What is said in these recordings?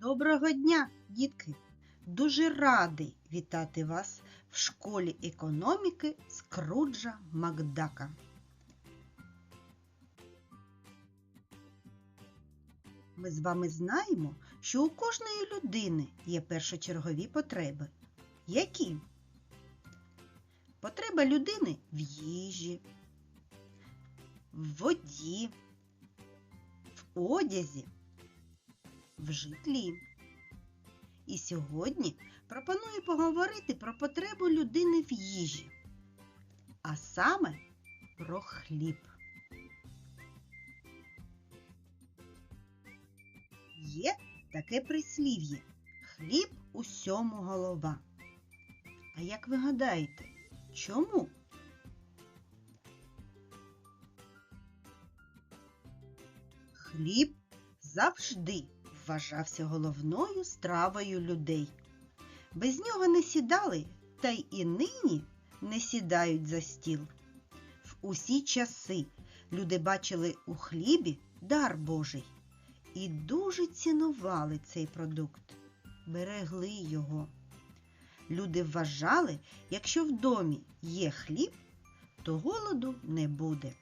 Доброго дня, дітки! Дуже радий вітати вас в школі економіки Скруджа Макдака. Ми з вами знаємо, що у кожної людини є першочергові потреби. Які? Потреба людини в їжі, в воді, в одязі, в житлі. І сьогодні пропоную поговорити про потребу людини в їжі, а саме про хліб. Є таке прислів'я хліб усьому голова. А як ви гадаєте, чому? Хліб завжди вважався головною стравою людей. Без нього не сідали, та й і нині не сідають за стіл. В усі часи люди бачили у хлібі дар Божий і дуже цінували цей продукт, берегли його. Люди вважали, якщо в домі є хліб, то голоду не буде.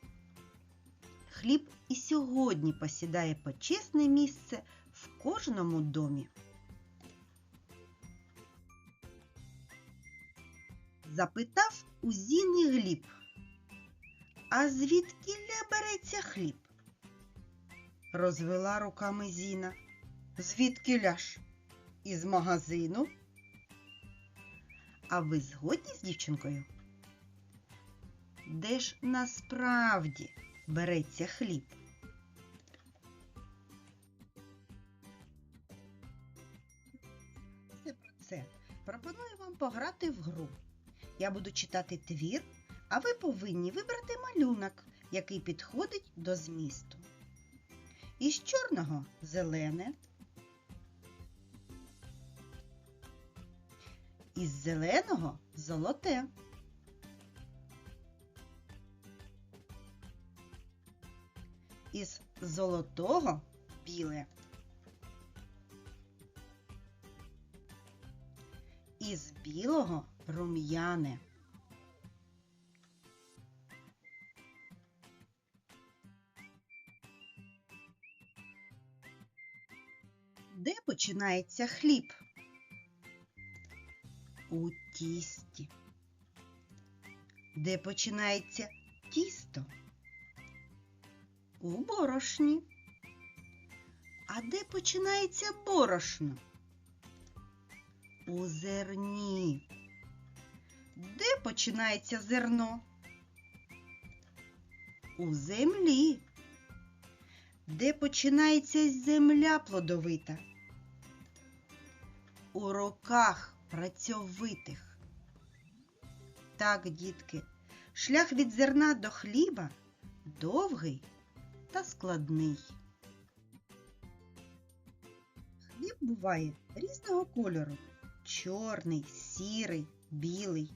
Хліб і сьогодні посідає почесне місце в кожному домі. Запитав у Зіни Гліб, а звідкіля береться хліб? Розвела руками Зіна. Звідкіля ж? Із магазину? А ви згодні з дівчинкою? Де ж насправді береться хліб? Пограти в гру. Я буду читати твір, а ви повинні вибрати малюнок, який підходить до змісту. Із чорного зелене, із зеленого золоте. Із золотого біле. Із білого рум'яне. Де починається хліб? У тісті. Де починається тісто? У борошні. А де починається борошно? У зерні. Де починається зерно? У землі. Де починається земля плодовита? У руках працьовитих. Так, дітки, шлях від зерна до хліба довгий та складний. Хліб буває різного кольору чорний, сірий, білий.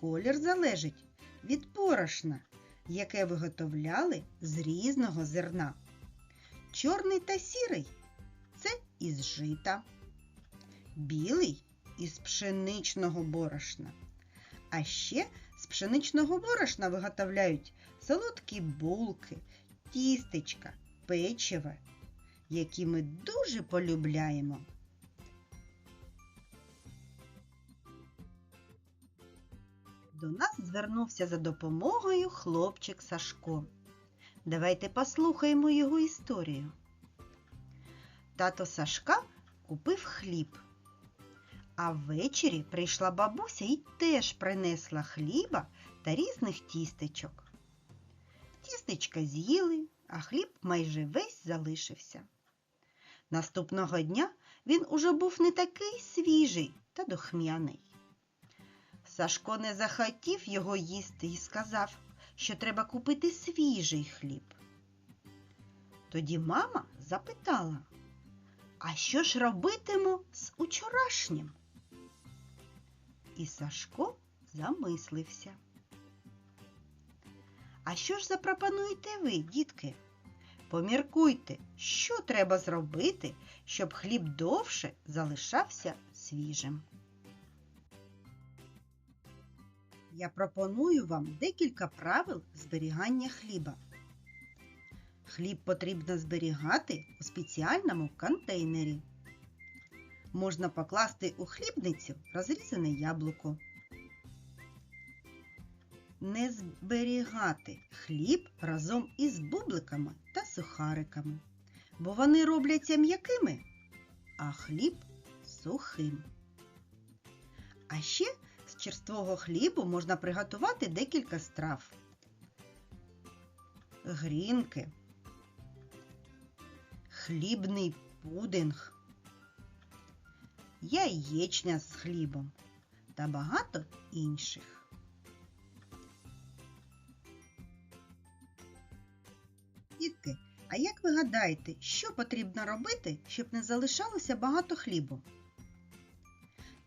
Колір залежить від порошна, яке виготовляли з різного зерна. Чорний та сірий це із жита, білий із пшеничного борошна. А ще з пшеничного борошна виготовляють солодкі булки, тістечка, печиве, які ми дуже полюбляємо. До нас звернувся за допомогою хлопчик Сашко. Давайте послухаємо його історію. Тато Сашка купив хліб. А ввечері прийшла бабуся і теж принесла хліба та різних тістечок. Тістечка з'їли, а хліб майже весь залишився. Наступного дня він уже був не такий свіжий та дохмяний. Сашко не захотів його їсти і сказав, що треба купити свіжий хліб. Тоді мама запитала, а що ж робитиму з учорашнім? І Сашко замислився. А що ж запропонуєте ви, дітки? Поміркуйте, що треба зробити, щоб хліб довше залишався свіжим. Я пропоную вам декілька правил зберігання хліба. Хліб потрібно зберігати у спеціальному контейнері. Можна покласти у хлібницю розрізане яблуко. Не зберігати хліб разом із бубликами та сухариками, бо вони робляться м'якими, а хліб сухим. А ще з черствого хлібу можна приготувати декілька страв. Грінки, хлібний пудинг, яєчня з хлібом та багато інших. Дітки, а як ви гадаєте, що потрібно робити, щоб не залишалося багато хлібу?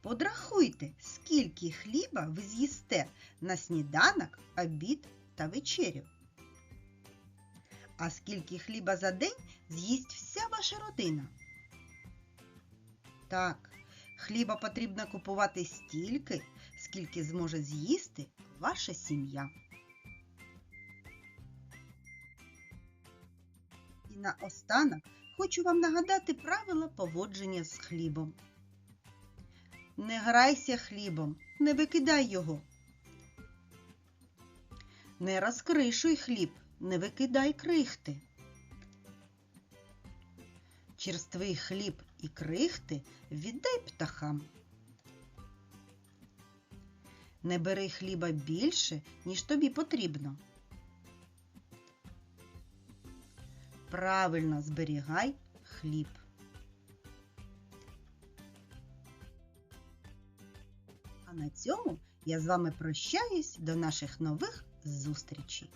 Подрахуйте, скільки хліба ви з'їсте на сніданок, обід та вечерю. А скільки хліба за день з'їсть вся ваша родина? Так, хліба потрібно купувати стільки, скільки зможе з'їсти ваша сім'я. І наостанок хочу вам нагадати правила поводження з хлібом. Не грайся хлібом, не викидай його. Не розкришуй хліб, не викидай крихти. Черствий хліб і крихти віддай птахам. Не бери хліба більше, ніж тобі потрібно. Правильно зберігай хліб. На цьому я з вами прощаюсь до наших нових зустрічей.